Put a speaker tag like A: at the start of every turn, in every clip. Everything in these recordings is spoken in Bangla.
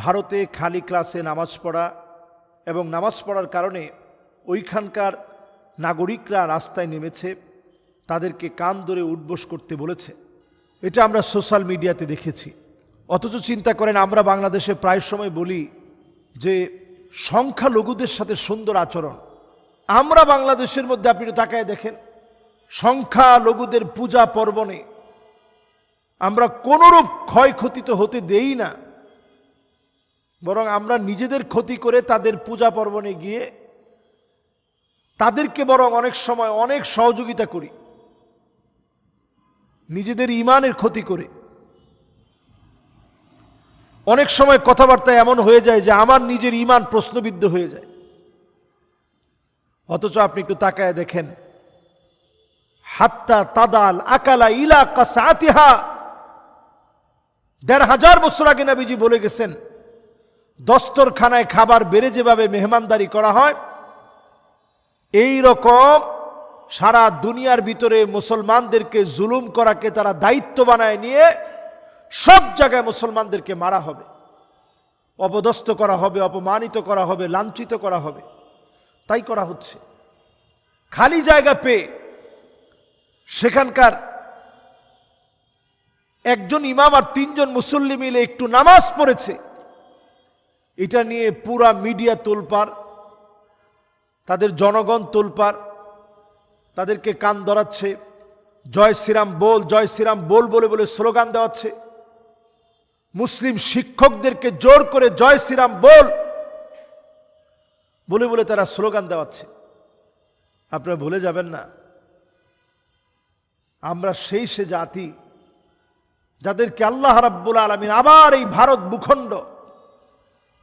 A: ভারতে খালি ক্লাসে নামাজ পড়া এবং নামাজ পড়ার কারণে ওইখানকার নাগরিকরা রাস্তায় নেমেছে, তাদেরকে কান ধরে উঠবোস করতে বলেছে। এটা আমরা সোশ্যাল মিডিয়াতে দেখেছি। অথচ চিন্তা করেন, আমরা বাংলাদেশে প্রায় সময় বলি যে সংখ্যালঘুদের সাথে সুন্দর আচরণ। আমরা বাংলাদেশের মধ্যে আপনি তাকায় দেখেন, সংখ্যালঘুদের পূজা পর্বণে আমরা কোনোরূপ ক্ষয়ক্ষতি তো হতে দেই না। বরং আমরা নিজেদের ক্ষতি করে তাদের পূজা পর্বণে গিয়ে তাদেরকে বরং অনেক সময় অনেক সহযোগিতা করি। নিজেদের ইমানের ক্ষতি করে। অনেক সময় কথাবার্তা এমন হয়ে যায় যে আমার নিজের ইমান প্রশ্নবিদ্ধ হয়ে যায়। অথচ আপনি একটু তাকায় দেখেন, হাত্তা তাদাল আকালা ইলা কাসাতিহা। দেড় হাজার বছর আগে নবীজি বলে গেছেন দস্তরখানায় খাবার বেড়ে যেভাবে মেহমানদারি করা হয়, এই রকম সারা দুনিয়ার ভিতরে মুসলমানদেরকে জুলুম করাকে তারা দায়িত্ব বানায় নিয়ে সব জায়গায় মুসলমানদেরকে মারা হবে। অপদস্থ করা হবে, অপমানিত করা হবে, লাঞ্ছিত করা হবে। তাই করা হচ্ছে। খালি জায়গা পেয়ে সেখানকার একজন ইমাম আর তিনজন মুসল্লি মিলে একটু নামাজ পড়েছে। এটা নিয়ে পুরা মিডিয়া তোলপার তাদের জনগণ তোলপার তাদেরকে কান ধরাচ্ছে, জয় শ্রীরাম বল, জয় শ্রীরাম বল বলে বলে স্লোগান দেওয়াচ্ছে। মুসলিম শিক্ষকদেরকে জোর করে জয় শ্রীরাম বল বলে বলে তারা স্লোগান দেওয়াচ্ছে। আপনারা ভুলে যাবেন না, আমরা সেই সে জাতি যাদেরকে আল্লাহ রাব্বুল আলমিন আবার এই ভারত ভূখণ্ড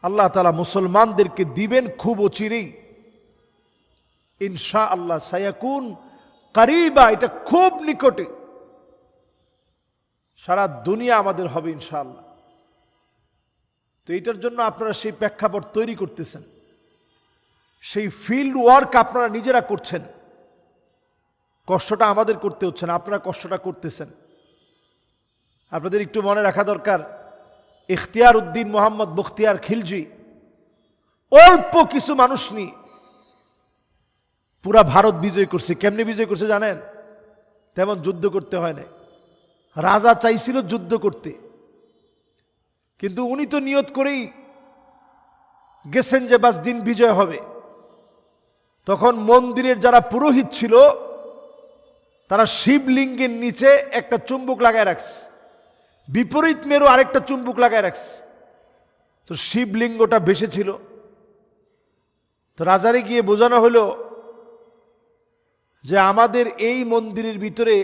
A: আল্লাহ তালা মুসলমানদেরকে দিবেন খুব অচিরেই। ইনশা আল্লাহ সায়াকুন কারিবা, এটা খুব নিকটে। সারা দুনিয়া আমাদের হবে ইনশাআল্লাহ। তো এটার জন্য আপনারা সেই প্রেক্ষাপট তৈরি করতেছেন। সেই ফিল্ড ওয়ার্ক আপনারা নিজেরা করছেন। কষ্টটা আমাদের করতে হচ্ছে না, আপনারা কষ্টটা করতেছেন। আপনাদের একটু মনে রাখা দরকার ইখতিয়ার উদ্দিন মোহাম্মদ বখতিয়ার খিলজি, অল্প কিছু মানুষ নিয়ে পুরা ভারত বিজয় করছে। কেমনে বিজয় করছে জানেন? তেমন যুদ্ধ করতে হয় না রাজা চাইছিল যুদ্ধ করতে। কিন্তু উনি তো নিয়ত করেই গেছেন যে বাস দিন বিজয় হবে। তখন মন্দিরের যারা পুরোহিত ছিল, তারা শিবলিঙ্গের নিচে একটা চুম্বক লাগায় রাখছে। বিপরীত মেরু আরেকটা চুম্বুক লাগায় রাখছে। তো শিবলিঙ্গটা ভেসেছিল তো রাজারে গিয়ে বোঝানো হলো যে আমাদের এই মন্দিরের ভিতরে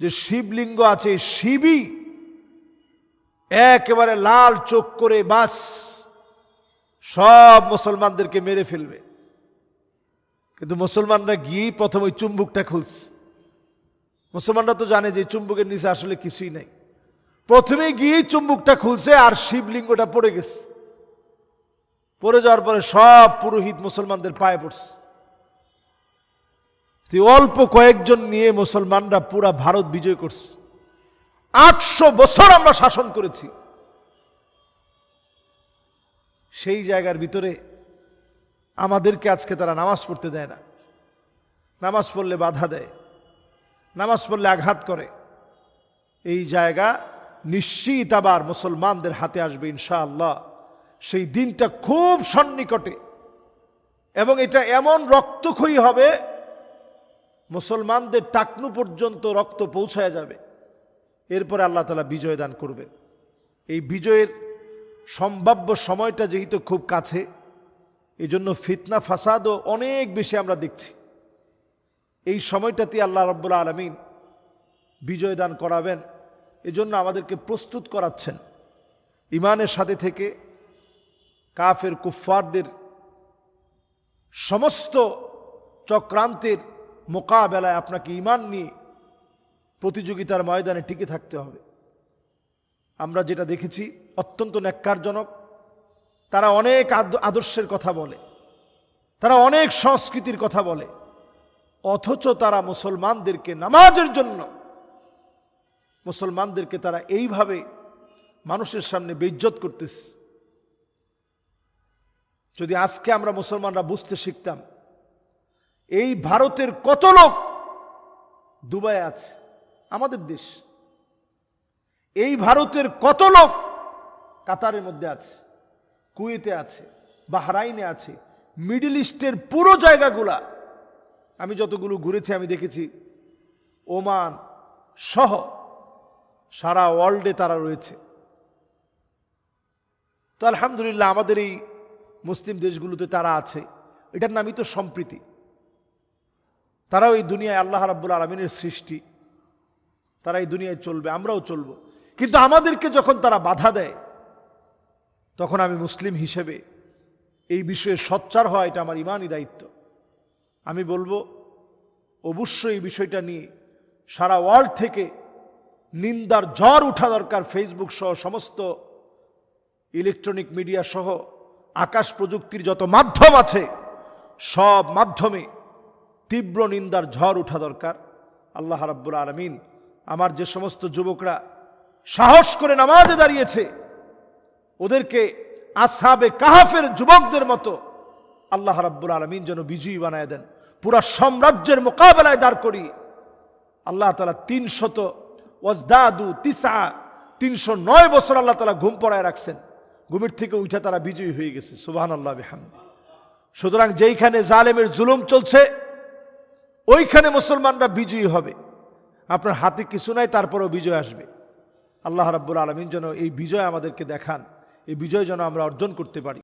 A: যে শিবলিঙ্গ আছে, শিবই একেবারে লাল চোখ করে বাস সব মুসলমানদেরকে মেরে ফেলবে। কিন্তু মুসলমানরা গিয়েই প্রথম ওই চুম্বুকটা খুলছে। মুসলমানরা তো জানে যে চুম্বুকের নিচে আসলে কিছুই নাই। প্রথমে গিয়েই চুম্বুকটা খুলছে আর শিবলিঙ্গটা পড়ে গেছে। পড়ে যাওয়ার পরে সব পুরোহিত মুসলমানদের পায়ে পড়ছে। তুই অল্প কয়েকজন নিয়ে মুসলমানরা পুরা ভারত বিজয় করছে। আটশো বছর আমরা শাসন করেছি। সেই জায়গার ভিতরে আমাদেরকে আজকে তারা নামাজ পড়তে দেয় না। নামাজ পড়লে বাধা দেয়। নামাজ পড়লে আঘাত করে। এই জায়গা নিশ্চিত আবার মুসলমানদের হাতে আসবে ইনশাআল্লাহ। সেই দিনটা খুব সন্নিকটে। এবং এটা এমন রক্তক্ষয়ী হবে, মুসলমানদের টাকনু পর্যন্ত রক্ত পৌঁছায় যাবে। এরপরে আল্লাহ তালা বিজয় দান করবেন। এই বিজয়ের সম্ভাব্য সময়টা যেহেতু খুব কাছে এই জন্য ফিতনা ফাসাদও অনেক বেশি আমরা দেখছি। এই সময়টাতে আল্লাহ রব্বুল্লা আলমিন বিজয় দান করাবেন। এজন্য আমাদেরকে প্রস্তুত করাচ্ছেন। ইমানের সাথে থেকে কাফের কুফফারদের সমস্ত চক্রান্তের মোকাবেলায় আপনাকে ইমান নিয়ে প্রতিযোগিতার ময়দানে টিকে থাকতে হবে। আমরা যেটা দেখেছি, অত্যন্ত ন্যাক্কারজনক। তারা অনেক আদ- আদর্শের কথা বলে। তারা অনেক সংস্কৃতির কথা বলে। অথচ তারা মুসলমানদেরকে নামাজের জন্য মুসলমানদেরকে তারা এইভাবে মানুষের সামনে বেজ্জত করতেছে। যদি আজকে আমরা মুসলমানরা বুঝতে শিখতাম, এই ভারতের কত লোক দুবাই আছে, আমাদের দেশ, এই ভারতের কত লোক কাতারের মধ্যে আছে, কুয়েতে আছে, বাহরাইনে আছে, মিডল ইস্টের পুরো জায়গাগুলা, আমি যতগুলো ঘুরেছি, আমি দেখেছি, ওমান সহ সারা ওয়ার্ল্ডে তারা রয়েছে। তো আলহামদুলিল্লাহ আমাদের এই মুসলিম দেশগুলোতে তারা আছে। এটার নামই তো সম্প্রীতি। তারাও এই দুনিয়ায় আল্লাহ রাব্বুল আলমিনের সৃষ্টি। তারা এই দুনিয়ায় চলবে, আমরাও চলব। কিন্তু আমাদেরকে যখন তারা বাধা দেয়, তখন আমি মুসলিম হিসেবে এই বিষয়ে সচ্চার হওয়া এটা আমার ইমানই দায়িত্ব। আমি বলব, অবশ্যই এই বিষয়টা নিয়ে সারা ওয়ার্ল্ড থেকে নিন্দার জ্বর উঠা দরকার ফেসবুক সহ সমস্ত ইলেকট্রনিক মিডিয়া সহ। আকাশ প্রযুক্তির যত মাধ্যম আছে, সব মাধ্যমে তীব্র নিন্দার ঝড় উঠা দরকার। আল্লাহ রাব্বুল আলমিন আমার যে সমস্ত যুবকরা সাহস করে নামাজে দাঁড়িয়েছে, ওদেরকে আসহাবে কাহাফের যুবকদের মতো আল্লাহ রাব্বুল আলমিন যেন বিজয়ী বানায় দেন। পুরা সাম্রাজ্যের মোকাবেলায় দাঁড় করিয়ে আল্লাহ তালা তিনশত ওয়াজদাদু তিসা, তিনশো নয় বছর আল্লাহ তালা ঘুম পড়ায় রাখছেন। ঘুমের থেকে উঠে তারা বিজয়ী হয়ে গেছে সুবাহান আল্লাহ বেহামদি। সুতরাং যেইখানে জালেমের জুলুম চলছে, ওইখানে মুসলমানরা বিজয়ী হবে। আপনার হাতে কিছু নাই, তারপরেও বিজয় আসবে। আল্লাহ রাব্বুল আলমিন যেন এই বিজয় আমাদেরকে দেখান, এই বিজয় যেন আমরা অর্জন করতে পারি।